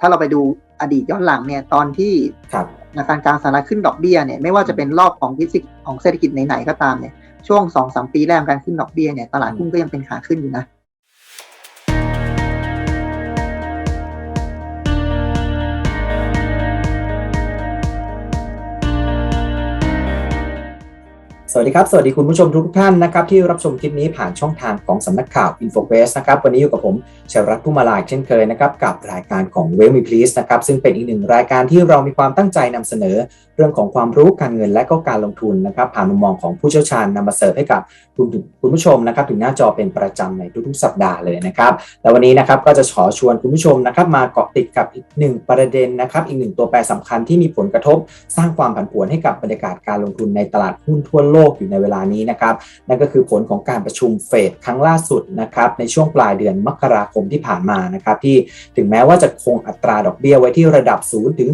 ถ้าเราไปดูอดีตย้อนหลังเนี่ยตอนที่ครับธนาคารกลางสหรัฐขึ้นดอกเบี้ยเนี่ยไม่ว่าจะเป็นรอบของวิกฤตของเศรษฐกิจไหนๆก็ตามเนี่ยช่วงสองสามปีแรกของการขึ้นดอกเบี้ยเนี่ยตลาดหุ้นก็ยังเป็นขาขึ้นอยู่นะ วัสดีครับ สวัสดีคุณผู้ชมทุกท่านนะครับที่รับชมคลิปนี้ผ่านช่องทางของสำนักข่าว i n f o q u e s นะครับวันนี้อยู่กับผมเชัยรัตน์ผู้มาลาเช่นเคยนะครับกับรายการของ w e l l Me Please นะครับซึ่งเป็นอีกหนึ่งรายการที่เรามีความตั้งใจนำเสนอ เรื่องของความรู้การเงินและก็การลงทุนนะครับผ่านมุมมองของผู้เชี่ยวชาญนำมาเสิร์ฟให้กับคุณคุณผู้ชมนะครับถึงหน้าจอเป็นประจำในทุกๆสัปดาห์เลยนะครับแล้ววันนี้นะครับก็จะขอชวนคุณผู้ชมนะครับมาเกาะติดกับอีกหนึ่งประเด็นนะครับอีกหนึ่งตัวแปรสำคัญที่มีผลกระทบ สร้างความผันผวนให้กับบรรยากาศการลงทุนในตลาดหุ้นทั่วโลกอยู่ในเวลานี้นะครับ นั่นก็คือผลของการประชุมเฟดครั้งล่าสุดนะครับในช่วงปลายเดือนมกราคมที่ผ่านมานะครับที่ถึงแม้ว่าจะคงอัตราดอกเบี้ยไว้ที่ระดับ 0 ถึง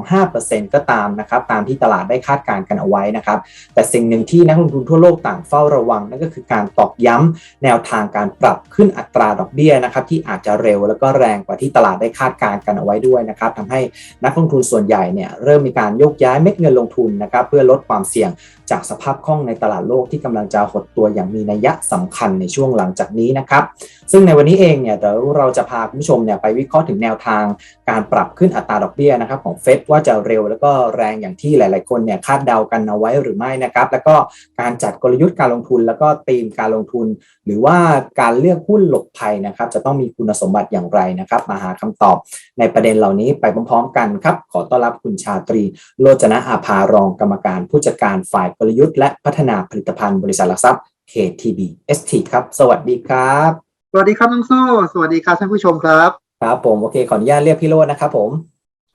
0.25%ก็ตามนะครับตามที่ตลาดได้คาดการณ์กันเอาไว้นะครับ แต่สิ่งหนึ่งที่นักลงทุนทั่วโลกต่างเฝ้าระวัง นั่นก็คือการตอกย้ำแนวทางการปรับขึ้นอัตราดอกเบี้ยนะครับที่อาจจะเร็วแล้วก็แรงกว่าที่ตลาดได้คาดการณ์กันเอาไว้ด้วยนะครับทำให้นักลงทุนส่วนใหญ่เนี่ยเริ่มมีการโยกย้ายเม็ดเงินลงทุนนะครับเพื่อลดความเสี่ยง จากสภาพคล่องในตลาดโลกที่กำลังจะหดตัวอย่างมีนัยสำคัญในช่วงหลังจากนี้นะครับ ซึ่งในวันนี้เองเนี่ยเดี๋ยวเราจะพาคุณผู้ชมเนี่ยไปวิเคราะห์ถึงแนวทางการปรับขึ้นอัตราดอกเบี้ยนะครับของเฟดว่าจะเร็วแล้วก็แรงอย่างที่หลาย ๆ คนเนี่ยคาดเดากันเอาไว้หรือไม่นะครับ แล้วก็การจัดกลยุทธ์การลงทุน แล้วก็ธีมการลงทุน หรือว่าการเลือกหุ้นหลบภัยนะครับ จะต้องมีคุณสมบัติอย่างไรนะครับ มาหาคำตอบในประเด็นเหล่านี้ไปพร้อม ๆ กันครับขอต้อนรับคุณชาตรี โลจนะอาภารองกรรมการผู้จัดการฝ่ายลยุทธ์และพัฒนาผลิตภัณฑ์บริษัทหลักทรัพย์ KTB ST ครับ สวัสดีครับ สวัสดีครับน้องโซ่สวัสดีครับท่านผู้ชมครับ ครับผม โอเค ขออนุญาตเรียกพี่โรจน์นะครับผม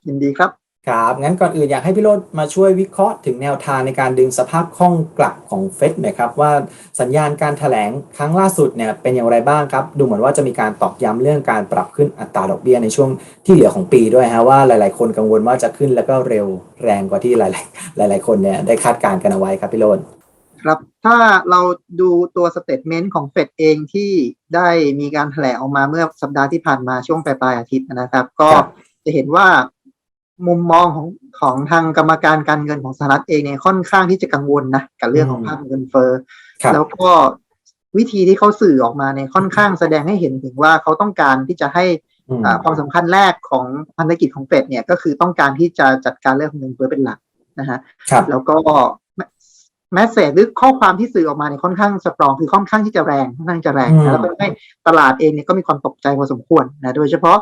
ยินดีครับ ครับงั้นก่อนอื่นอยากให้พี่โรจน์มาช่วยวิเคราะห์ถึงแนวทางในการดึงสภาพคล่องกลับของเฟดหน่อยครับว่าสัญญาณการถแถลงครั้งล่าสุดเนี่ยเป็นอย่างไรบ้างครับ ดูเหมือนว่าจะมีการตอกย้ำเรื่องการปรับขึ้นอัตราดอกเบี้ยในช่วงที่เหลือของปีด้วยฮะว่าหลายๆ คนกังวลว่าจะขึ้นแล้วก็เร็วแรงกว่าที่หลายๆหลาย ๆ คนเนี่ยได้คาดการณ์กันเอาไว้ครับพี่โรจน์ครับถ้าเราดูตัวสเตทเมนต์ของเฟดเองที่ได้มีการแถลงออกมาเมื่อสัปดาห์ที่ผ่านมาช่วงปลายปลายๆอาทิตย์นะครับ ก็จะเห็นว่า มุมมองของของทางกรรมการการเงินของสหรัฐเองเนี่ยค่อนข้างที่จะกังวลนะกับเรื่องของภาพเงินเฟ้อครับแล้วก็วิธีที่เขาสื่อออกมาเนี่ยค่อนข้างแสดงให้เห็นถึงว่าเขาต้องการที่จะให้อืมอ่าความสำคัญแรกของพันธกิจของเฟดเนี่ยก็คือต้องการที่จะจัดการเรื่องของเงินเฟ้อเป็นหลักนะฮะครับแล้วก็แมสเซจหรือข้อความที่สื่อออกมาเนี่ยค่อนข้างสตรองคือค่อนข้างที่จะแรงค่อนข้างจะแรงอืมนะแล้วก็ทำให้ตลาดเองเนี่ยก็มีความตกใจพอสมควรนะโดยเฉพาะ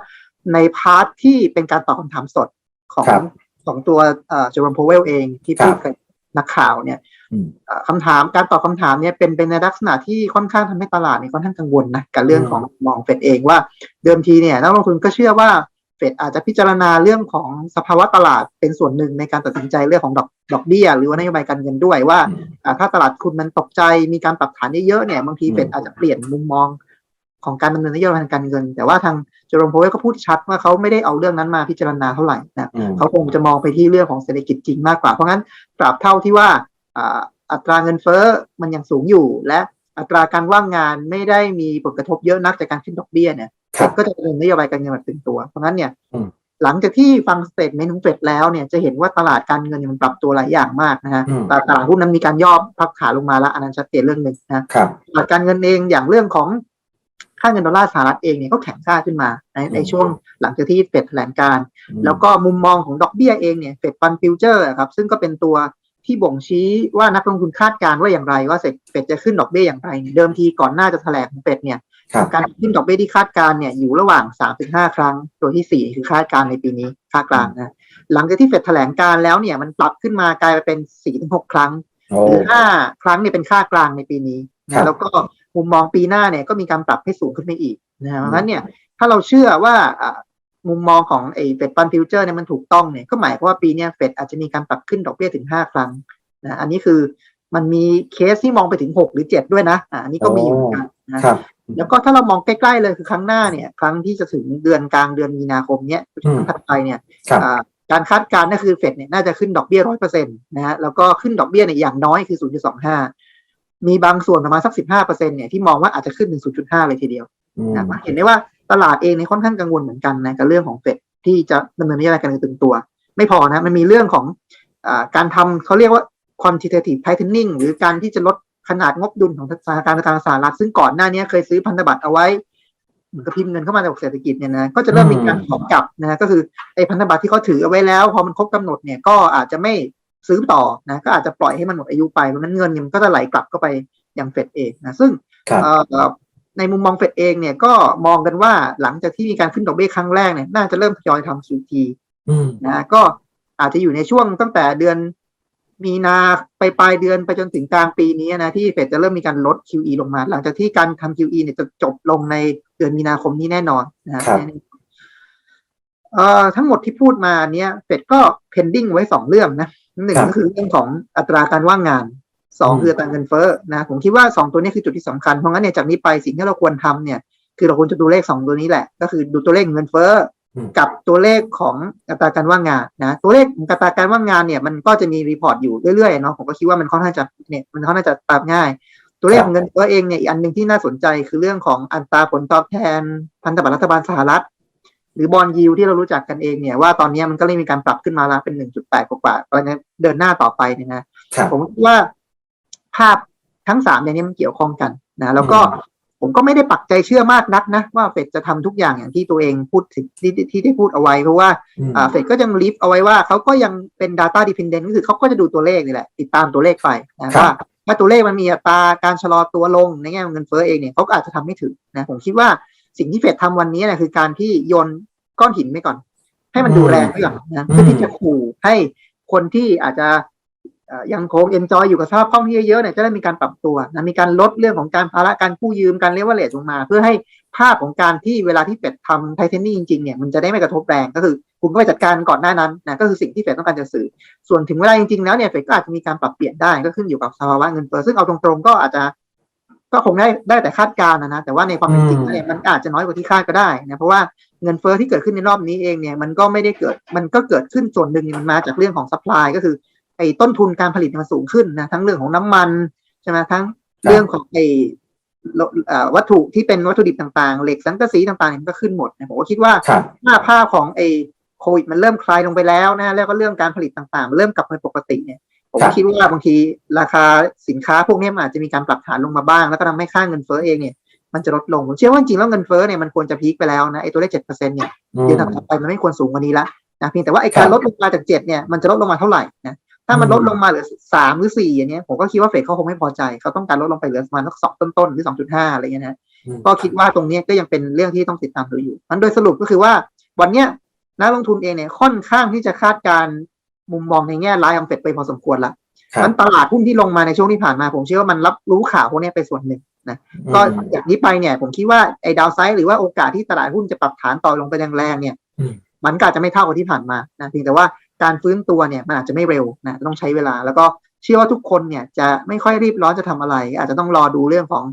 ในพาร์ทที่เป็นการตอบคำถามสด ของครับของตัวเอ่อจอร์นพาวเวลเองที่พูดครับกับนักข่าวเนี่ยอืมเอ่อคำถามการตอบคำถามเนี่ยเป็นเป็นในลักษณะที่ค่อนข้างทำให้ตลาดเนี่ยค่อนข้างกังวลนะกับเรื่องของมองเฟดเองว่าเดิมทีเนี่ยนักลงทุนก็เชื่อว่าเฟดอาจจะพิจารณาเรื่องของสภาวะตลาดเป็นส่วนหนึ่งในการตัดสินใจเรื่องของดอกดอกเบี้ย หรือว่านโยบายการเงินด้วยว่าอืมอ่าถ้าตลาดคุณมันตกใจมีการปรับฐานเยอะๆเนี่ยบางทีอืมเฟดอาจจะเปลี่ยนมุมมอง ของการดำเนินนโยบายทางการเงิน แต่ว่าทางเจอร์มโพเวลก็พูดชัดว่าเขาไม่ได้เอาเรื่องนั้นมาพิจารณาเท่าไหร่นะอืมเขาคงจะมองไปที่เรื่องของเศรษฐกิจจริงมากกว่า เพราะงั้นตราบเท่าที่ว่าอ่าอัตราเงินเฟ้อมันยังสูงอยู่ และอัตราการว่างงานไม่ได้มีผลกระทบเยอะนักจากการขึ้นดอกเบี้ยเนี่ยครับก็จะดำเนินนโยบายการเงินแบบตึงตัว เพราะงั้นเนี่ยอืมหลังจากที่ฟังสเตทเมนต์ของเฟดแล้วเนี่ยจะเห็นว่าตลาดการเงินเนี่ยมันปรับตัวหลายอย่างมากนะฮะอืมแต่ตลาดหุ้นนั้นมีการย่อพักขาลงมาแล้วอันนั้นชัดเจนเรื่องหนึ่งนะครับตลาดการเงินเองอย่างเรื่องของ ค่าเงินดอลลาร์สหรัฐเองเนี่ยก็แข็งค่าขึ้นมาในในอืมช่วงหลังจากที่เฟดแถลงการอืมแล้วก็มุมมองของดอกเบี้ยเองเนี่ยเฟดฟันฟิวเจอร์ครับซึ่งก็เป็นตัวที่บ่งชี้ว่านักลงทุนคาดการณ์ว่าอย่างไรว่าเฟดจะขึ้นดอกเบี้ยอย่างไรเนี่ยเดิมทีก่อนหน้าจะแถลงของเฟดเนี่ยครับการขึ้นดอกเบี้ยที่คาดการณ์เนี่ยอยู่ระหว่าง 3-5 ครั้ง ตัวที่ 4 คือคาดการณ์ในปีนี้ค่ากลางนะหลังจากที่เฟดแถลงการแล้วเนี่ยมันปรับขึ้นมากลายไปเป็น 4-6 ครั้งโอ้หรือ 5 ครั้งเนี่ยเป็นค่ากลางในปีนี้ครับนะแล้วก็ มุมมองปีหน้าเนี่ยก็มีการปรับให้สูงขึ้นไปอีกนะเพราะฉะนั้นเนี่ยถ้าเราเชื่อว่ามุมมองของไอ้เฟดฟันฟิวเจอร์เนี่ยมันถูกต้องเนี่ยก็หมายความว่าปีนี้เฟดอาจจะมีการปรับขึ้นดอกเบี้ยถึงห้าครั้งนะอันนี้คือมันมีเคสที่มองไปถึงหกหรือเจ็ดด้วยนะอันนี้ก็มีอยู่นะครับแล้วก็ถ้าเรามองใกล้ๆเลยคือครั้งหน้าเนี่ย ครั้งที่จะถึงเดือนกลางเดือนมีนาคมเนี้ยคัถัดไปเนี่ยการคาดการณ์ก็คือเฟดเนี่ยน่าจะขึ้นดอกเบี้ยร้อยเปอร์เซ็นต์นะฮะแล้วก็ขึ้นดอกเบี้ยเนี่ยอย่างน้อยคือ 0.25 มีบางส่วนประมาณสักสิบห้าเปอร์เซ็นต์เนี่ยที่มองว่าอาจจะขึ้นถึงศูนย์จุดห้าเลยทีเดียวอืมนะเห็นได้ว่าตลาดเองเนี่ยค่อนข้างกังวลเหมือนกันนะกับเรื่องของเฟดที่จะดำเนินนโยบายการเงินตึงตัว ไม่พอนะมันมีเรื่องของอาการทำเขาเรียกว่า quantitative tightening หรือการที่จะลดขนาดงบดุลของธนาคารกลางสหรัฐซึ่งก่อนหน้านี้เคยซื้อพันธบัตรเอาไว้เหมือนกับพิมพ์เงินเข้ามาในระบบเศรษฐกิจเนี่ยนะก็จะเริ่มมีการถอนกลับนะก็คือไอ้พันธบัตรที่เขาถือเอาไว้แล้ว พอมันครบกำหนดเนี่ยก็อาจจะไม่ ซื้อต่อนะก็อาจจะปล่อยให้มันหมดอายุไปเพราะฉะนั้นเงินเนี่ยมันก็จะไหลกลับเข้าไปยังเฟดเองนะซึ่งครับเอ่อในมุมมองเฟดเองเนี่ยก็มองกันว่าหลังจากที่มีการขึ้นดอกเบี้ยครั้งแรกเนี่ยน่าจะเริ่มทยอยทำ QT อืมนะก็อาจจะอยู่ในช่วงตั้งแต่เดือนมีนาไปปลายเดือนไปจนถึงกลางปีนี้นะที่เฟดจะเริ่มมีการลด QE ลงมา หลังจากที่การทำ QE เนี่ยจะจบลงในเดือนมีนาคมนี้แน่นอนนะครับ เอ่อทั้งหมดที่พูดมาเนี้ยเฟดก็ pending ไว้สองเรื่องนะหนึ่งครับก็คือเรื่องของอัตราการว่างงานสองอืมคืออัตราเงินเฟ้อนะผมคิดว่าสองตัวนี้คือจุดที่สำคัญเพราะงั้นเนี่ยจากนี้ไปสิ่งที่เราควรทำเนี่ย คือเราควรจะดูเลขสองตัวนี้แหละ ก็คือดูตัวเลขเงินเฟ้ออมกับตัวเลขของอัตราการว่างงานนะตัวเลขของอัตราการว่างงานเนี่ยมันก็จะมีรีพอร์ตอยู่เรื่อยๆเนาะผมก็คิดว่ามันค่อนข้างจะเนี่ยมันค่อนข้างจะตามง่าย ตัวเลขของเงินเฟ้อเองเนี่ยอีกอันหนึ่งที่น่าสนใจคือเรื่องของอัตราผลตอบแทนพันธบัตรรัฐบาลสหรัฐ หรือบอลยิวที่เรารู้จักกันเองเนี่ยว่าตอนนี้มันก็เลยมีการปรับขึ้นมาแล้วเป็น1.8กว่าๆอะไรเงี้ยเดินหน้าต่อไปเนี่ยนะครับผมคิดว่าภาพทั้งสามอย่างนี้มันเกี่ยวข้องกันนะแล้วก็อืมผมก็ไม่ได้ปักใจเชื่อมากนักนะ ว่าเฟดจะทำทุกอย่างอย่างที่ตัวเองพูดถึงที่ที่ที่ได้พูดเอาไว้ เพราะว่าอืมอ่าเฟดก็ยังลิฟต์เอาไว้ว่าเขาก็ยังเป็น Data Dependent ก็คือเขาก็จะดูตัวเลขนี่แหละ ติดตามตัวเลขไปนะครับว่าถ้าตัวเลขมันมีอัตราการชะลอตัวลงในแง่ของเงินเฟ้อเองเนี่ยเขาก็อาจจะทำไม่ถึงนะผมคิดว่า สิ่งที่เฟดทำวันนี้นะคือการที่โยนก้อนหินไปก่อน ให้มันดูแรงไว้ก่อนนะเพื่อที่จะขู่ให้คนที่อาจจะเอ่อยังคงเอนจอยอยู่กับสภาพคล่องที่เยอะๆเนี่ยจะได้มีการปรับตัวนะมีการลดเรื่องของการภาระการกู้ยืมการเรียกว่าเลทลงมา เพื่อให้ภาพของการที่เวลาที่เฟดทำไทเทนนี่จริงๆเนี่ยมันจะได้ไม่กระทบแรงก็คือ คุณก็ไปจัดการก่อนหน้านั้นนะก็คือสิ่งที่เฟดต้องการจะสื่อ ส่วนถึงเวลาจริงๆแล้วเนี่ยเฟดก็อาจจะมีการปรับเปลี่ยนได้ก็ขึ้นอยู่กับสภาวะเงินเฟ้อซึ่งเอาตรงๆก็อาจจะ ก็คงได้ได้แต่คาดการณ์นะนะแต่ว่าในความเป็นจริงแล้วเนี่ยมันอาจจะน้อยกว่าที่คาดก็ได้นะเพราะว่าเงินเฟ้อที่เกิดขึ้นในรอบนี้เองเนี่ยมันก็ไม่ได้เกิดมันก็เกิดขึ้นส่วนหนึ่งเนี่ยมันมาจากเรื่องของซัพพลายก็คือไอ้ต้นทุนการผลิตมันสูงขึ้นนะทั้งเรื่องของน้ำมันใช่ไหมทั้งเรื่องของไอ้โลเอ่อวัตถุที่เป็นวัตถุดิบต่างๆ เหล็กสังกะสีต่างๆเนี่ยมันก็ขึ้นหมดนะผมก็คิดว่าครับถ้าภาพของไอ้โควิดมันเริ่มคลายลงไปแล้วนะแล้วก็เรื่องการผลิตต่างๆมันเริ่มกลับมาปกติเนี่ย ผมครัก็บคิดว่าบางทีราคาสินค้าพวกนี้มันอาจจะมีการปรับฐานลงมาบ้าง แล้วก็ทำให้ค่าเงินเฟ้อเองเนี่ยมันจะลดลง ผมเชื่อว่าจริงๆแล้วเงินเฟ้อเนี่ยมันควรจะพีคไปแล้วนะไอ้ตัวเลขเจ็ดเปอร์เซ็นต์เนี่ยอืมเดือนถัดไปมันไม่ควรสูงกว่านี้ละนะเพียงแต่ว่าไอ้การครับลดลงมาจากเจ็ดเนี่ยมันจะลดลงมาเท่าไหร่นะถ้ามันอืมลดลงมาเหลือสามหรือสี่อย่างเนี้ยผมก็คิดว่าเฟดเขาคงไม่พอใจเขาต้องการลดลงไปเหลือประมาณสักสองต้นๆหรือสองจุดห้าอะไรเงี้ยนะอืมก็คิดว่าตรงเนี้ยก็ยังเป็นเรื่องที่ต้องติดตามดูอยู่มันโดยสรุปก็คือว่าวันเนี้ยนักลงทุนเองเนี่ยค่อนข้างที่จะคาดการณ์ มุมมองในแง่ร้ายของเฟดไปพอสมควรละครับมันตลาดหุ้นที่ลงมาในช่วงที่ผ่านมา ผมเชื่อว่ามันรับรู้ข่าวพวกเนี้ยไปส่วนหนึ่งนะก็อืมจากนี้ไปเนี่ย ผมคิดว่าไอ้ดาวไซด์หรือว่าโอกาสที่ตลาดหุ้นจะปรับฐานต่อลงไปแรงๆเนี่ยอืมมันก็อาจจะไม่เท่ากับที่ผ่านมานะเพียงแต่ว่าการฟื้นตัวเนี่ยมันอาจจะไม่เร็วนะต้องใช้เวลา แล้วก็เชื่อว่าทุกคนเนี่ยจะไม่ค่อยรีบร้อนจะทำอะไร อาจจะต้องรอดูเรื่องของ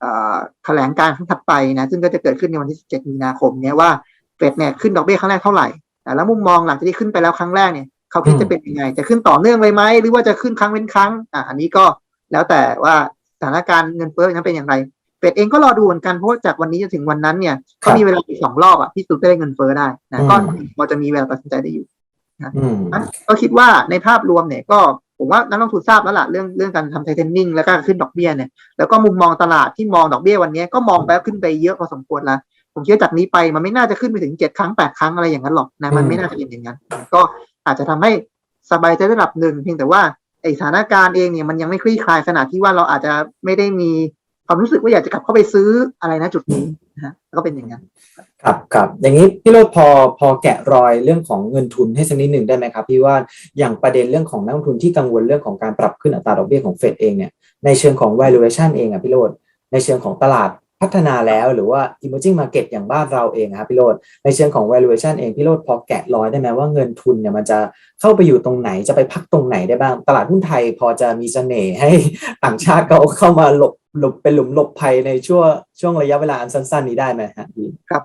เอ่อแถลงการครั้งถัดไปนะซึ่งก็จะเกิดขึ้นในวันที่ 17 มีนาคมเนี่ยว่าเฟดเนี่ยขึ้นดอกเบี้ยครั้งแรกเท่าไหร่นะแล้วมุมมองหลังจากที่ขึ้นไปแล้วครั้งแรกเนี่ย เขาคิดจะเป็นยังไง จะขึ้นต่อเนื่องเลยไหมหรือว่าจะขึ้นครั้งเว้นครั้งอะอันนี้ก็แล้วแต่ว่าสถานการณ์เงินเฟ้อนั้นเป็นอย่างไรเฟดเองก็รอดูเหมือนกันเพราะว่าจากวันนี้จนถึงวันนั้นเนี่ยครัเขาบมีเวลาอีกสองรอบอะที่สุดได้เงินเฟ้อได้นะอืมก็พอจะมีเวลาตัดสินใจได้อยู่อืมนะก็คิดว่าในภาพรวมเนี่ยก็ผมว่านักลงทุนทราบแล้วล่ะเรื่องเรื่องการทำไทเทนนิ่งแล้วก็ขึ้นดอกเบี้ยเนี่ยแล้วก็มุมมองตลาดที่มองดอกเบี้ยวันนี้ก็มองไปแล้วขึ้นไปเยอะพอสมควรแล้วผมคิดว่าจากนี้ไปมันไม่น่าจะขึ้นไปถึงเจ็ดครั้งแปดครั้งอะไรอย่างนั้นหรอกนะมันไม่น่าจะเป็นอย่างนั้น ก็ อาจจะทำให้สบายใจระดับหนึ่งเพียงแต่ว่าไอสถานการณ์เองเนี่ยมันยังไม่คลี่คลายขนาดที่ว่าเราอาจจะไม่ได้มีความรู้สึกว่าอยากจะกลับเข้าไปซื้ออะไรนะจุดนี้นะฮะก็เป็นอย่างนั้นครับครับอย่างนี้พี่โรดพอพอแกะรอยเรื่องของเงินทุนให้สักนิดหนึ่งได้ไหมครับพี่ว่าอย่างประเด็นเรื่องของนักลงทุนที่กังวลเรื่องของการปรับขึ้นอัตราดอกเบี้ยของเฟดเองเนี่ยในเชิงของ valuation เองอะพี่โรดในเชิงของตลาด พัฒนาแล้วหรือว่า emerging market อย่างบ้านเราเองอะครับพี่โรดในเชิงของ valuation เองพี่โรดพอแกะรอยได้ไหมว่าเงินทุนเนี่ยมันจะเข้าไปอยู่ตรงไหนจะไปพักตรงไหนได้บ้าง ตลาดหุ้นไทยพอจะมีเสน่ห์ให้ต่างชาติเขาเข้ามาหลบหลบเป็นหลุมหลบภัยในช่วงช่วงระยะเวลาอันสั้น ๆ นี้ได้ไหมฮะพี่ครับ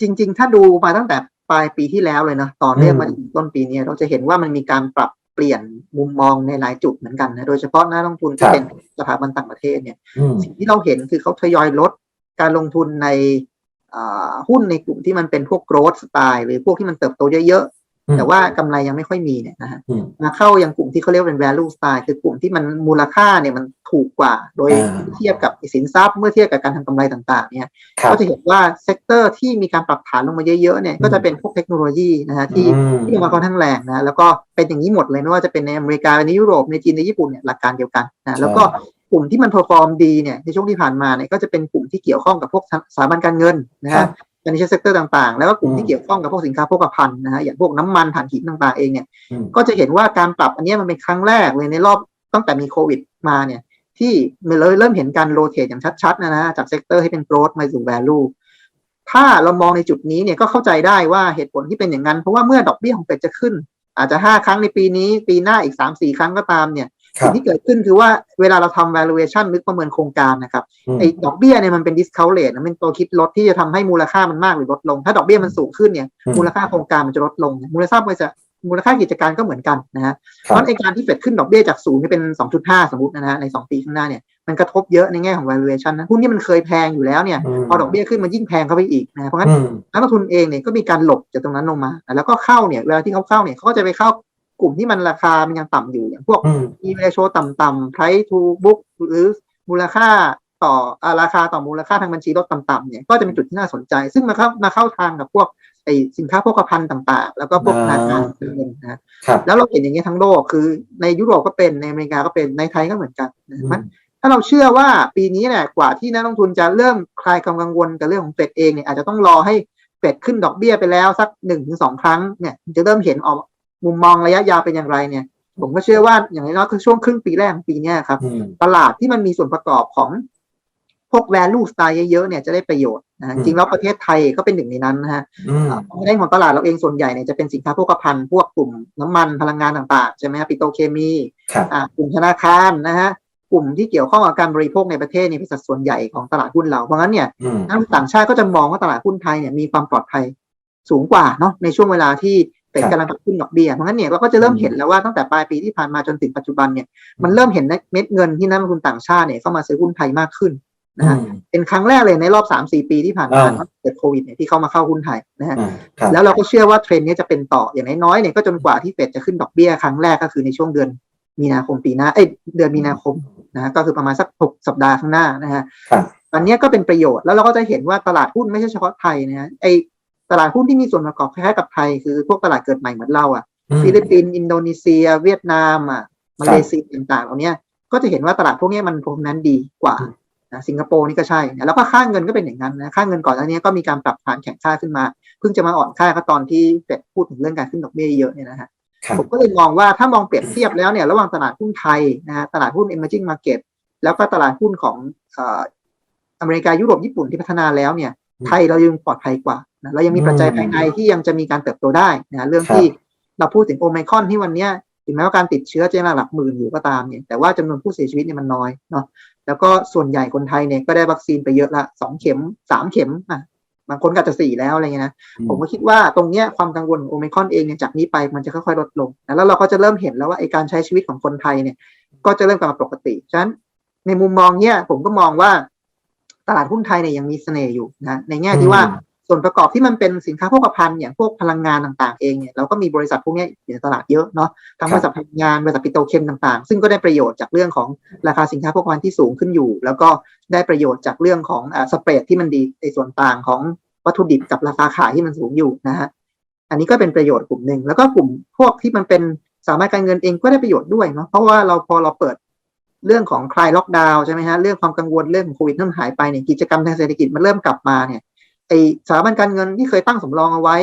จริง ๆ ถ้าดูมาตั้งแต่ปลายปีที่แล้วเลยนะต่อเนื่องอืมมาถึงต้นปีนี้เราจะเห็นว่ามันมีการปรับ เปลี่ยนมุมมองในหลายจุดเหมือนกันนะโดยเฉพาะนักลงทุนครัที่บเป็นสถาบันต่างประเทศเนี่ยอืมสิ่งที่เราเห็นคือเขาทยอยลดการลงทุนในอ่าหุ้นในกลุ่มที่มันเป็นพวก growth style หรือพวกที่มันเติบโตเยอะอืมๆ แต่ว่ากำไรยังไม่ค่อยมีเนี่ยนะฮะอืมมาเข้ายังกลุ่มที่เขาเรียกว่าเป็น value style คือกลุ่มที่มันมูลค่าเนี่ยมันถูกกว่า โดยอ่าเทียบกับสินทรัพย์เมื่อเทียบกับการทำกำไรต่างๆ เนี่ยครับก็จะเห็นว่าเซกเตอร์ที่มีการปรับฐานลงมาเยอะๆเนี่ยก็จะเป็นพวกเทคโนโลยีนะฮะที่อืมที่ลงมาค่อนข้างแรงนะแล้วก็เป็นอย่างนี้หมดเลยไม่ว่าจะเป็นในอเมริกาในยุโรปในจีนในญี่ปุ่นเนี่ยหลักการเดียวกันนะแล้วก็กลุ่มที่มันเพอร์ฟอร์มดีเนี่ยในช่วงที่ผ่านมาเนี่ยก็จะเป็นกลุ่มที่เกี่ยวข้องกับพวกสถาบันการเงินนะครัฮะ บเป็นในเซกเตอร์ต่างๆ แล้วก็กลุ่มอืมที่เกี่ยวข้องกับพวกสินค้าโภคภัณฑ์นะฮะอย่างพวกน้ำมันถ่านหินต่างๆเองเนี่ยอืมก็จะเห็นว่าการปรับอันเนี้ยมันเป็นครั้งแรกเลยในรอบตั้งแต่มีโควิดมาเนี่ยที่มันเลยเริ่มเห็นการโรเตทอย่างชัดๆนะนะจากเซกเตอร์ให้เป็น growth มาสู่ value ถ้าเรามองในจุดนี้เนี่ยก็เข้าใจได้ว่าเหตุผลที่เป็นอย่างนั้น เพราะว่าเมื่อดอกเบี้ยของเฟดจะขึ้น อาจจะห้าครั้งในปีนี้ ปีหน้าอีกสามสี่ครั้งก็ตามเนี่ยครั สิ่บงที่เกิดขึ้นคือว่าเวลาเราทำ valuation นึกประเมินโครงการนะครับอืมไอ้ดอกเบี้ยเนี่ยมันเป็น discount rate นะมันเป็นตัวคิดลดที่จะทำให้มูลค่ามันมากหรือลดลง ถ้าดอกเบี้ยมันสูงขึ้นเนี่ยอืมมูลค่าโครงการมันจะลดลง มูลค่าบริษัทมูลค่ากิจการก็เหมือนกันนะฮะคเพรับราะไอ้การที่เฟดขึ้นดอกเบี้ยจากศูนย์ให้เป็น 2.5 สมมตินะฮะใน 2 ปีข้างหน้าเนี่ยมันกระทบเยอะในแง่ของ valuation นะหุ้นที่มันเคยแพงอยู่แล้วเนี่ยอืมพอดอกเบี้ยขึ้นมันยิ่งแพงเข้าไปอีกนะเพราะงั้นอืมนักลงทุนเองเนี่ยก็มีการหลบจากตรงนั้นลงมา แล้วก็เข้าเนี่ยเวลาที่เขาเข้าเนี่ยเขาก็จะไปเข้า กลุ่มที่มันราคามันยังต่ำอยู่อย่างพวกอืมมีเรโชต่ำๆ price to book หรือมูลค่าต่ออ่าราคาต่อมูลค่าทางบัญชีลดต่ำๆเนี่ยก็จะเป็นจุดที่น่าสนใจ ซึ่งมาเข้ามาเข้าทางกับพวกไอสินค้าโภคภัณฑ์ต่างๆ แล้วก็พวกธนาคารเงินนะครับแล้วเราเห็นอย่างนี้ยทั้งโลกคือในยุโรปก็เป็นในอเมริกาก็เป็นในไทยก็เหมือนกันนะอืมมันถ้าเราเชื่อว่าปีนี้เนี่ยกว่าที่นักลงทุนจะเริ่มคลายความกังวลกับเรื่องของเฟดเองเนี่ยอาจจะต้องรอให้เฟดขึ้นดอกเบี้ยไปแล้วสักหนึ่งถึงสองครั้งเนี่ยถึงจะเริ่มเห็นออก มุมมองระยะยาวเป็นอย่างไรเนี่ย ผมก็เชื่อว่าอย่างน้อยๆคือช่วงครึ่งปีแรกของปีเนี้ยครับอืมตลาดที่มันมีส่วนประกอบของพวก value style เยอะๆเนี่ยจะได้ประโยชน์นะฮะอืมจริงแล้วประเทศไทยก็เป็นหนึ่งในนั้นนะฮะอืมในของตลาดเราเองส่วนใหญ่เนี่ยจะเป็นสินค้าโภคภัณฑ์พวกกลุ่มน้ำมันพลังงานต่างๆ ใช่ไหมครับปิโตรเคมีครับอ่ากลุ่มธนาคารนะฮะกลุ่มที่เกี่ยวข้องกับการบริโภคในประเทศนี่เป็นสัดส่วนใหญ่ของตลาดหุ้นเราเพราะงั้นเนี่ยอืมนักลงทุนต่างชาติก็จะมองว่าตลาดหุ้นไทยเนี่ยมีความปลอดภัยสูงกว่าเนาะในช่วงเวลาที่ เป็นครับกำลังปรับขึ้นดอกเบี้ยเพราะงั้นเนี่ยเราก็จะเริ่มอืมเห็นแล้วว่าตั้งแต่ปลายปีที่ผ่านมาจนถึงปัจจุบันเนี่ยมันเริ่มเห็นเม็ดเงินที่นักลงทุนต่างชาติเนี่ยเข้ามาซื้อหุ้นไทยมากขึ้นนะฮะอืมเป็นครั้งแรกเลยในรอบสามสี่ปีที่ผ่านมาอ่าตั้งแต่เกิดโควิดเนี่ยที่เข้ามาเข้าหุ้นไทยนะฮะอ่าครับแล้วเราก็เชื่อว่าเทรนด์นี้จะเป็นต่ออย่างน้อยๆเนี่ยก็จนกว่าที่เฟดจะขึ้นดอกเบี้ยครั้งแรกก็คือในช่วงเดือนมีนาคมปีหน้าเอ้ยเดือนมีนาคมนะฮะก็คือประมาณสักหกสัปดาห์ข้างหน้านะฮะครับอันเนี้ยก็เป็นประโยชน์แล้วเราก็จะเห็นว่าตลาดหุ้นไม่ใช่เฉพาะไทยนะฮะไอ ตลาดหุ้นที่มีส่วนประกอบคล้ายๆกับไทยคือพวกตลาดเกิดใหม่เหมือนเราอะอืมฟิลิปปินส์อินโดนีเซีย เวียดนามอะมาเลเซียต่างๆเหล่าเนี้ยก็จะเห็นว่าตลาดพวกเนี้ยมันพรมนั้นดีกว่าอืมนะสิงคโปร์นี่ก็ใช่นะแล้วก็ค่าเงินก็เป็นอย่างนั้นนะค่าเงินก่อนหน้านี้ก็มีการปรับฐานแข่งค่าขึ้นมา เพิ่งจะมาอ่อนค่าก็ตอนที่เฟดพูดถึงเรื่องการขึ้นดอกเบี้ยเยอะเนี่ยนะฮะครับผมก็เลยมองว่าถ้ามองเปรียบเทียบแล้วเนี่ยระหว่างตลาดหุ้นไทยนะฮะตลาดหุ้น emerging market แล้วก็ตลาดหุ้นของเอ่ออเมริกายุโรปญี่ปุ่นที่พัฒนาแล้วเนี่ยอืมไทยเรายังปลอดภัยกว่า นะเรายังมีปัจจัยภายในที่ยังจะมีการเติบโตได้นะเรื่องครับที่เราพูดถึงโอไมครอนที่วันเนี้ยถึงแม้ว่าการติดเชื้อจะระดับหมื่นอยู่ก็ตามเนี่ยแต่ว่าจำนวนผู้เสียชีวิตเนี่ยมันน้อยเนาะแล้วก็ส่วนใหญ่คนไทยเนี่ยก็ได้วัคซีนไปเยอะละสองเข็มสามเข็มอะบางคนก็อาจจะสี่แล้วอะไรเงี้ยนะผมก็คิดว่าตรงเนี้ยความกังวลของโอมิครอนเองเนี่ยจากนี้ไปมันจะค่อยๆลดลงนะแล้วเราก็จะเริ่มเห็นแล้วว่าไอการใช้ชีวิตของคนไทยเนี่ย ก็จะเริ่มกลับมาปกติฉะนั้นในมุมมองเนี้ยผมก็มองว่าตลาดหุ้นไทยเนี่ยยังมีเสน่ห์อยู่นะในแง่ที่ว่าอืม ส่วนประกอบที่มันเป็นสินค้าโภคภัณฑ์อย่างพวกพลังงานต่างๆเองเนี่ยเราก็มีบริษัทพวกนี้อยู่ในตลาดเยอะเนาะทั้งบริษัทพลังงานบริษัทปิโตรเคมต่างๆ ซึ่งก็ได้ประโยชน์จากเรื่องของราคาสินค้าโภคภัณฑ์ที่สูงขึ้นอยู่ แล้วก็ได้ประโยชน์จากเรื่องของอ่าสเปรดที่มันดีในส่วนต่างของวัตถุดิบกับราคาขายที่มันสูงอยู่นะฮะอันนี้ก็เป็นประโยชน์กลุ่มหนึ่งแล้วก็กลุ่มพวกที่มันเป็นสามารถการเงินเองก็ได้ประโยชน์ด้วยเนาะเพราะว่าเราพอเราเปิดเรื่องของคลายล็อกดาวน์ใช่ไหมฮะเรื่องความกังวลเรื่องของโควิดนั่นหายไปเนี่ยกิจกรรมทางเศรษฐกิจมันเริ่มกลับมาเนี่ย ไอสถาบันการเงินที่เคยตั้งสำรองเอาไว้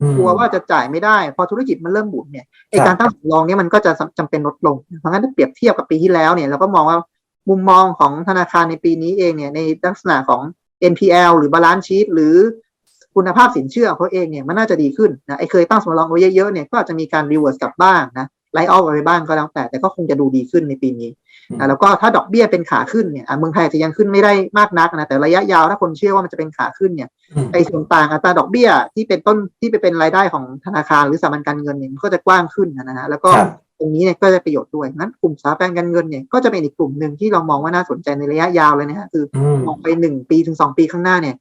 อืมกลัวว่าจะจ่ายไม่ได้ พอธุรกิจมันเริ่มบุนเนี่ยไอครับการตั้งสำรองเนี่ยมันก็จะจำเป็นลดลง เพราะงั้นถ้าเปรียบเทียบกับปีที่แล้วเนี่ยเราก็มองว่ามุมมองของธนาคารในปีนี้เองเนี่ยในลักษณะของ NPL หรือ balance sheet หรือคุณภาพสินเชื่อของเขาเองเนี่ยมันน่าจะดีขึ้นนะไอเคยตั้งสำรองเอาไว้เยอะๆเนี่ยก็อาจจะมีการ reverse กลับบ้างนะ ไลออฟอะไรบ้างก็แล้วแต่แต่ก็คงจะดูดีขึ้นในปีนี้อืมนะแล้วก็ถ้าดอกเบี้ยเป็นขาขึ้นเนี่ยอะเมืองไทยอาจจะยังขึ้นไม่ได้มากนักนะแต่ระยะยาวถ้าคนเชื่อว่ามันจะเป็นขาขึ้นเนี่ยอืมไอ้ส่วนต่างอัตราดอกเบี้ยที่เป็นต้นที่ไปเป็นรายได้ของธนาคารหรือสถาบันการเงินเนี่ยมันก็จะกว้างขึ้นนะฮะแล้วก็ครับตรงนี้เนี่ยก็จะประโยชน์ด้วยงั้นกลุ่มสถาบันการเงินเนี่ยก็จะเป็นอีกกลุ่มหนึ่งที่เรามองว่าน่าสนใจในระยะยาวเลยนะฮะคืออืมมองไปหนึ่งปีถึงสองปีข้างหน้าเนี่ย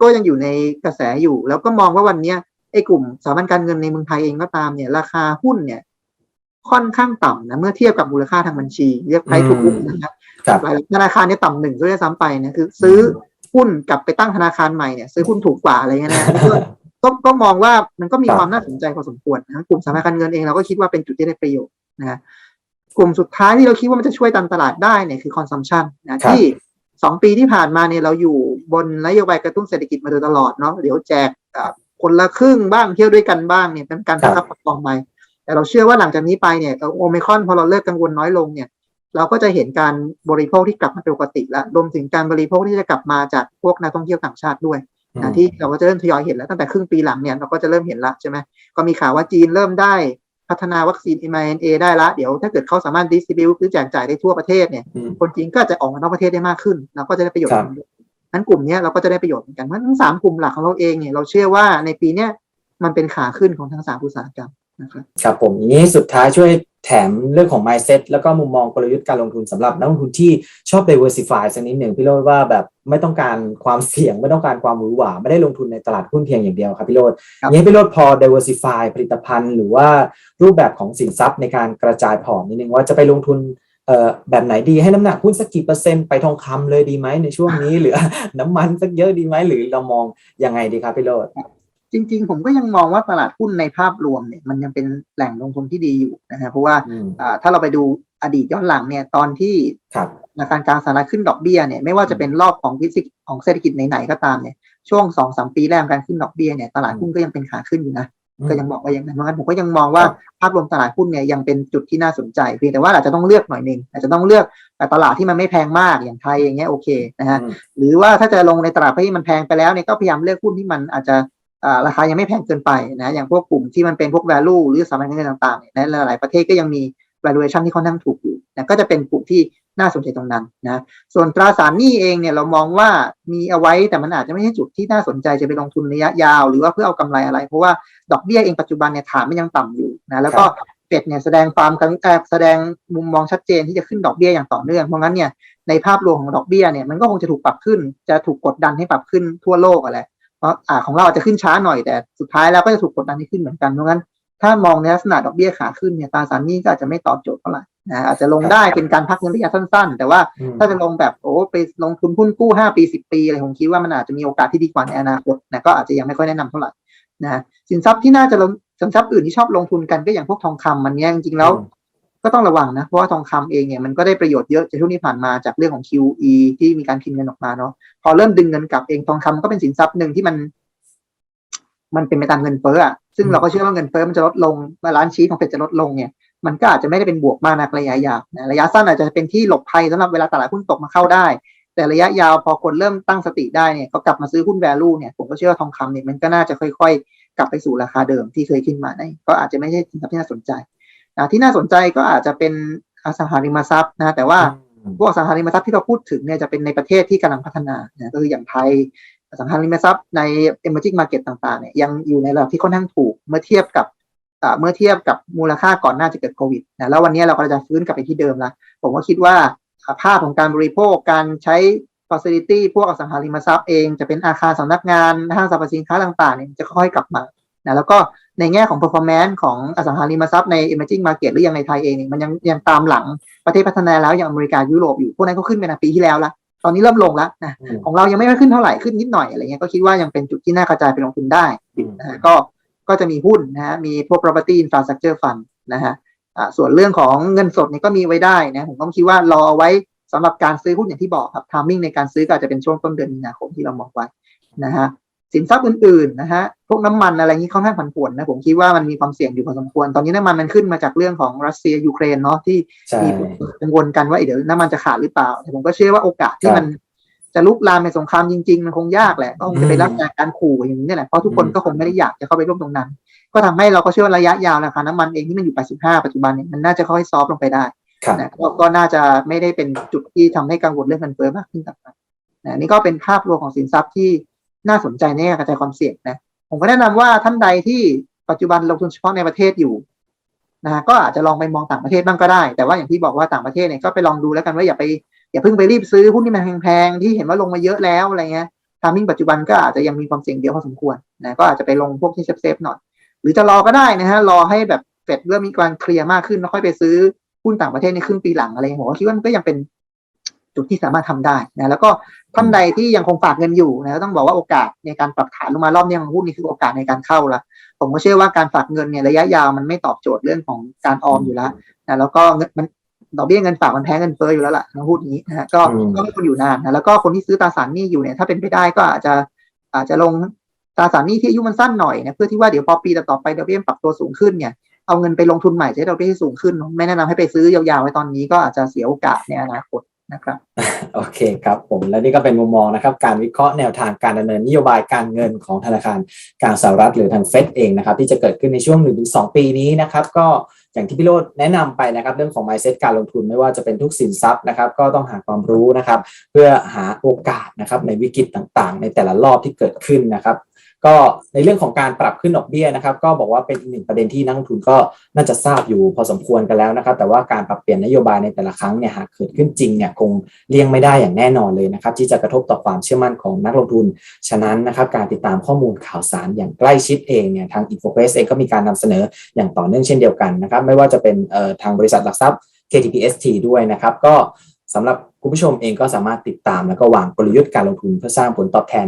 ก็ยังอยู่ในกระแสอยู่ แล้วก็มองว่าวันเนี้ยไอ้กลุ่มสถาบันการเงินในเมืองไทยเองก็ตามเนี่ยราคาหุ้นเนี่ย ค่อนข้างต่ำนะเมื่อเทียบกับมูลค่าทางบัญชี เรียกไพทุกหุ้นนะครับครับหลายธนาคารเนี่ยต่ำหนึ่งด้วยซ้ำไปนะคือ ซื้อหุ้นกลับไปตั้งธนาคารใหม่เนี่ยซื้อหุ้นถูกกว่าอะไรเงี้ยนะก็ก็ก็มองว่ามันก็มีครับความน่าสนใจพอสมควรนะกลุ่มสถาบันการเงินเองเราก็คิดว่าเป็นจุดที่ได้ประโยชน์นะฮะกลุ่มสุดท้ายที่เราคิดว่ามันจะช่วยดันตลาดได้เนี่ยคือ consumption นะที่สองปีที่ผ่านมาเนี่ยเราอยู่บนนโยบายกระตุ้นเศรษฐกิจมาโดยตลอดเนาะเดี๋ยวแจกอ่าคนละครึ่งบ้างเที่ยวด้วยกันบ้างเนี่ยเป็นการประคับประคองไป แต่เราเชื่อว่าหลังจากนี้ไปเนี่ยเอ่อโอเมคอนพอเราเลิกกังวลน้อยลงเนี่ย เราก็จะเห็นการบริโภคที่กลับมาเป็นปกติแล้วรวมถึงการบริโภคที่จะกลับมาจากพวกนักท่องเที่ยวต่างชาติด้วยอืมนะที่เราก็จะเริ่มทยอยเห็นแล้วตั้งแต่ครึ่งปีหลังเนี่ยเราก็จะเริ่มเห็นละใช่ไหมก็มีข่าวว่าจีนเริ่มได้พัฒนาวัคซีน mRNA ได้ละ เดี๋ยวถ้าเกิดเขาสามารถดิสติบิวหรือแจกจ่ายได้ทั่วประเทศเนี่ยอืมคนจีนก็จะออกมานอกประเทศได้มากขึ้น เราก็จะได้ประโยชน์ครับจากมันด้วยนั้นกลุ่มเนี้ยเราก็จะได้ประโยชน์เหมือนกันเพราะฉะนั้นทั้งสามกลุ่มหลักของเราเองเนี่ยเราเชื่อว่าในปีเนี้ยมันเป็นขาขึ้นของทั้งสามอุตสาหกรรม นะครับครับผมอย่างนี้สุดท้ายช่วยแถมเรื่องของ mindset แล้วก็มุมมองกลยุทธ์การลงทุนสำหรับนักลงทุนที่ชอบ diversify สักนิดหนึ่งพี่โรดว่าแบบไม่ต้องการความเสี่ยง ไม่ต้องการความหวือหวา ไม่ได้ลงทุนในตลาดหุ้นเพียงอย่างเดียวครับพี่โรดครับอย่างนี้พี่โรดพอ diversify ผลิตภัณฑ์ หรือว่ารูปแบบของสินทรัพย์ในการกระจายพอร์ตนิดนึงว่าจะไปลงทุนเอ่อแบบไหนดีให้น้ำหนักหุ้นสักกี่เปอร์เซ็นต์ไปทองคำเลยดีไหมในช่วงนี้ หรือน้ำมันสักเยอะดีไหมหรือเรามองยังไงดีครับพี่โรด จริง ๆ ผมก็ยังมองว่าตลาดหุ้นในภาพรวมเนี่ยมันยังเป็นแหล่งลงทุนที่ดีอยู่นะฮะเพราะว่าอืมอ่าถ้าเราไปดูอดีตย้อนหลังเนี่ยตอนที่ครับธนาคารกลางสหรัฐขึ้นดอกเบี้ยเนี่ยไม่ว่าจะเป็นรอบของวิสิกของเศรษฐกิจไหนๆก็ตามเนี่ยช่วงสองสามปีแรกของการขึ้นดอกเบี้ยเนี่ยตลาดหุ้นก็ยังเป็นขาขึ้นอยู่นะอืมก็ยังบอกว่าอย่างนั้นเพราะงั้นผมก็ยังมองว่าครับภาพรวมตลาดหุ้นเนี่ยยังเป็นจุดที่น่าสนใจเพียงแต่ว่าอาจจะต้องเลือกหน่อยหนึ่งอาจจะต้องเลือกแต่ตลาดที่มันไม่แพงมากอย่างไทยอย่างเงี้ยโอเคนะฮะอืมหรือว่าถ้าจะลงในตลาดที่มันแพงไปแล้วเนี่ยก็พยายามเลือกหุ้นที่มันอาจจะอ่า ราคายังไม่แพงเกินไปนะอย่างพวกกลุ่มที่มันเป็นพวก value หรือสถาบันการเงินต่างๆเนี่ยในหลายๆประเทศก็ยังมี valuation ที่ค่อนข้างถูกอยู่นะก็จะเป็นกลุ่มที่น่าสนใจตรงนั้นนะส่วนตราสารหนี้เองเนี่ยเรามองว่ามีเอาไว้แต่มันอาจจะไม่ใช่จุดที่น่าสนใจจะไปลงทุนระยะยาว หรือว่าเพื่อเอากำไรอะไร เพราะว่าดอกเบี้ยเองปัจจุบันเนี่ยฐานมันยังต่ำอยู่นะแล้วก็เฟดเนี่ยแสดงความกังเอ่อแสดงมุมมองชัดเจนที่จะขึ้นดอกเบี้ยอย่างต่อเนื่องเพราะงั้นเนี่ยในภาพรวมของดอกเบี้ยเนี่ยมันก็คงจะถูกปรับขึ้น จะถูกกดดันให้ปรับขึ้นทั่วโลกอะแหละเพราะ อ่าของเราอาจจะขึ้นช้าหน่อยแต่สุดท้ายแล้วก็จะถูกกดดันให้ขึ้นเหมือนกันเพราะงั้น ถ้ามองในลักษณะดอกเบี้ยขาขึ้นเนี่ยตราสารหนี้ก็อาจจะไม่ตอบโจทย์เท่าไหร่นะอาจจะลงได้เป็นการพักเงินระยะสั้น ๆ แต่ว่าอืมถ้าจะลงแบบโอ้ไปลงทุนหุ้นกู้ห้าปีสิบปีอะไรผมคิดว่ามันอาจจะมีโอกาสที่ดีกว่าในอนาคตนะก็อาจจะยังไม่ค่อยแนะนำเท่าไหร่นะสินทรัพย์ที่น่าจะลงสินทรัพย์อื่นที่ชอบลงทุนกันก็อย่างพวกทองคำมันเนี้ยจริงๆแล้วอืม ก็ต้องระวังนะ เพราะว่าทองคำเองเนี่ยมันก็ได้ประโยชน์เยอะจากช่วงที่ผ่านมาจากเรื่องของ QE ที่มีการพิมพ์เงินออกมาเนาะพอเริ่มดึงเงินกลับเองทองคำก็เป็นสินทรัพย์หนึ่งที่มัน มันเป็นไปตามเงินเฟ้ออะซึ่งเราก็เชื่อว่าเงินเฟ้อมันจะลดลงบาลานซ์ชีทของเฟดจะลดลงเนี่ยมันก็อาจจะไม่ได้เป็นบวกมากนักระยะยาวนะระยะสั้นอาจจะเป็นที่หลบภัยสำหรับเวลาตลาดหุ้นตกมาเข้าได้ แต่ระยะยาวพอคนเริ่มตั้งสติได้เนี่ยก็กลับมาซื้อหุ้น value เนี่ยผมก็เชื่อว่าทองคำเนี่ยมันก็น่าจะค่อย ๆ กลับไปสู่ราคาเดิมที่เคยขึ้นมาได้ก็อาจจะไม่ใช่สินทรัพย์ที่น่าสนใจ ที่น่าสนใจก็อาจจะเป็นอสังหาริมทรัพย์นะแต่ว่าพวกอสังหาริมทรัพย์ที่เราพูดถึงเนี่ยจะเป็นในประเทศที่กำลังพัฒนานะก็คืออย่างไทยอสังหาริมทรัพย์ใน emerging market ต่างๆเนี่ยยังอยู่ในระดับที่ค่อนข้างถูกเมื่อเทียบกับอ่าเมื่อเทียบกับมูลค่าก่อนหน้าจะเกิดโควิดนะแล้ววันนี้เราก็จะฟื้นกลับไปที่เดิมละผมก็คิดว่าอ่าภาพของการบริโภคการใช้ facility พวกอสังหาริมทรัพย์เองจะเป็นอาคารสำนักงานห้างสรรพสินค้าต่างๆเนี่ยจะค่อยๆกลับมานะแล้วก็ ในแง่ของ performance ของอสังหาริมทรัพย์ใน emerging market หรือยังในไทยเองเนี่ยมันยังยังตามหลังประเทศพัฒนาแล้วอย่างอเมริกายุโรปอยู่พวกนั้นก็ขึ้นไปในปีที่แล้วละตอนนี้เริ่มลงแล้วนะอืมของเรายังไม่ค่อยขึ้นเท่าไหร่ขึ้นนิดหน่อยอะไรเงี้ยก็คิดว่ายังเป็นจุดที่น่ากระจายไปลงทุนได้อืมนะฮะก็ก็จะมีหุ้นนะฮะมีพวก property infrastructure fund นะฮะอ่าส่วนเรื่องของเงินสดเนี่ยก็มีไว้ได้นะผมก็คิดว่ารอเอาไว้สำหรับการซื้อหุ้นอย่างที่บอกครับ timing ในการซื้อก็อาจจะเป็นช่วงต้นเดือนมีนาคมที่เรามองไว้นะฮะ สินทรัพย์อื่นๆนะฮะพวกน้ำมันอะไรนี้ค่อนข้างผันผวนนะผมคิดว่ามันมีความเสี่ยงอยู่พอสมควร ตอนนี้น้ำมันมันขึ้นมาจากเรื่องของรัสเซียยูเครนเนาะที่ใช่มีกังวลกันว่าเดี๋ยวน้ำมันจะขาดหรือเปล่าแต่ผมก็เชื่อว่าโอกาสที่ครับมันจะลุกลามเป็นสงครามจริงๆ มันคงยากแหละก็คงจะไปรับจากการขู่อย่างนี้แหละเพราะทุกคนอืมก็คงไม่ได้อยากจะเข้าไปร่วมตรงนั้น ก็ทำให้เราก็เชื่อว่าระยะยาวราคาน้ำมันเองที่มันอยู่ 85 ปัจจุบันเนี่ยมันน่าจะค่อยๆซอฟต์ลงไปได้ครับนะก็ก็น่าจะไม่ได้เป็นจุดที่ทำให้กังวลเรื่องเงินเฟ้อมากขึ้นต่างๆนะนี่ก็เป็นภาพรวมของสินทรัพย์ที่ น่าสนใจในการกระจายความเสี่ยงนะ ผมก็แนะนำว่าท่านใดที่ปัจจุบันลงทุนเฉพาะในประเทศอยู่นะฮะก็อาจจะลองไปมองต่างประเทศบ้างก็ได้ แต่ว่าอย่างที่บอกว่าต่างประเทศเนี่ยก็ไปลองดูแล้วกันว่าอย่าไปอย่าเพิ่งไปรีบซื้อหุ้นที่มันแพงๆที่เห็นว่าลงมาเยอะแล้วอะไรเงี้ยทามมิ่งปัจจุบันก็อาจจะยังมีความเสี่ยงเยอะพอสมควรนะก็อาจจะไปลงพวกที่เซฟๆหน่อย หรือจะรอก็ได้นะฮะรอให้แบบเฟดเริ่มมีการเคลียร์มากขึ้นแล้วค่อยไปซื้อหุ้นต่างประเทศในครึ่งปีหลังอะไรอย่างเงี้ยผมก็คิดว่ามันก็ยังเป็น จุดที่สามารถทำได้นะแล้วก็ท่านใดที่ยังคงฝากเงินอยู่นะต้องบอกว่าโอกาสในการปรับฐานลงมารอบนี้ของหุ้นนี่คือโอกาสในการเข้าละผมก็เชื่อว่าการฝากเงินเนี่ยระยะยาวมันไม่ตอบโจทย์เรื่องของการออมอยู่แล้วนะแล้วก็เงินมันดอกเบี้ยเงินฝากมันแพ้เงินเฟ้ออยู่แล้วล่ะนะหุ้นนี้นะฮะก็อืมก็ไม่ควรอยู่นานนะแล้วก็คนที่ซื้อตราสารหนี้อยู่เนี่ยถ้าเป็นไปได้ก็อาจจะอาจจะลงตราสารหนี้ที่อายุมันสั้นหน่อยนะเพื่อที่ว่าเดี๋ยวพอปีต่อๆไปดอกเบี้ยปรับตัวสูงขึ้นเนี่ยเอาเงินไปลงทุนใหม่จะได้ดอกเบี้ยที่สูงขึ้น ไม่แนะนำให้ไปซื้อยาวๆไว้ตอนนี้ก็อาจจะเสียโอกาสในอนาคต นะครับโอเคครับผมและนี่ก็เป็นมุมมองนะครับ การวิเคราะห์แนวทางการดำเนินนโยบายการเงินของธนาคารกลางสหรัฐหรือทางเฟดเองนะครับ ที่จะเกิดขึ้นในช่วง 1-2 ปีนี้นะครับ ก็อย่างที่พี่โรจน์แนะนำไปนะครับ เรื่องของ mindset การลงทุนไม่ว่าจะเป็นทุกสินทรัพย์นะครับ ก็ต้องหาความรู้นะครับ เพื่อหาโอกาสนะครับในวิกฤตต่างๆ ในแต่ละรอบที่เกิดขึ้นนะครับ ก็ในเรื่องของการปรับขึ้นดอกเบี้ยนะครับ ก็บอกว่าเป็นอีกหนึ่งประเด็นที่นักลงทุนก็น่าจะทราบอยู่พอสมควรกันแล้วนะครับ แต่ว่าการปรับเปลี่ยนนโยบายในแต่ละครั้งเนี่ยหากเกิดขึ้นจริงเนี่ยคงเลี่ยงไม่ได้อย่างแน่นอนเลยนะครับ ที่จะกระทบต่อความเชื่อมั่นของนักลงทุน ฉะนั้นนะครับ การติดตามข้อมูลข่าวสารอย่างใกล้ชิดเองเนี่ยทาง i n f o q u e s เองก็มีการนำเสนออย่างต่อเนื่องเช่นเดียวกันนะครับ ไม่ว่าจะเป็นเอ่อทางบริษัทหลักทรัพย์ KTPST ด้วยนะครับ ก็ สำหรับคุณผู้ชมเองก็สามารถติดตามแล้วก็วางกลยุทธ์การลงทุนเพื่อสร้างผลตอบแทน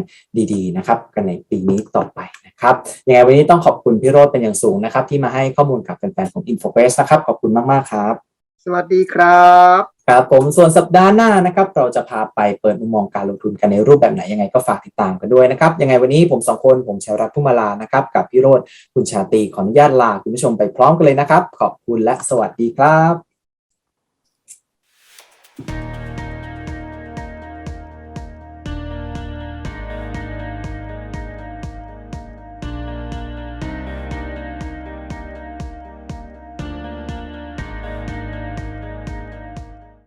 ดี ๆ นะครับ กันในปีนี้ต่อไปนะครับยังไงวันนี้ต้องขอบคุณพี่โรจน์เป็นอย่างสูงนะครับ ที่มาให้ข้อมูลกับแฟนๆของ i n f o q u e s นะครับ ขอบคุณมากๆครับ สวัสดีครับครับผมส่วนสัปดาห์หน้านะครับ เราจะพาไปเปิดมุมมองการลงทุนกันในรูปแบบไหนยังไงก็ฝากติดตามกันด้วยนะครับ ยังไงวันนี้ผมสองคนผมเชยรัตน์พุ่มมาลานะครับ กับพี่โรจน์คุณชาตรีขออนุญาตลาคุณผู้ชมไปพร้อมกันเลยนะครับ ขอบคุณและสวัสดีครับ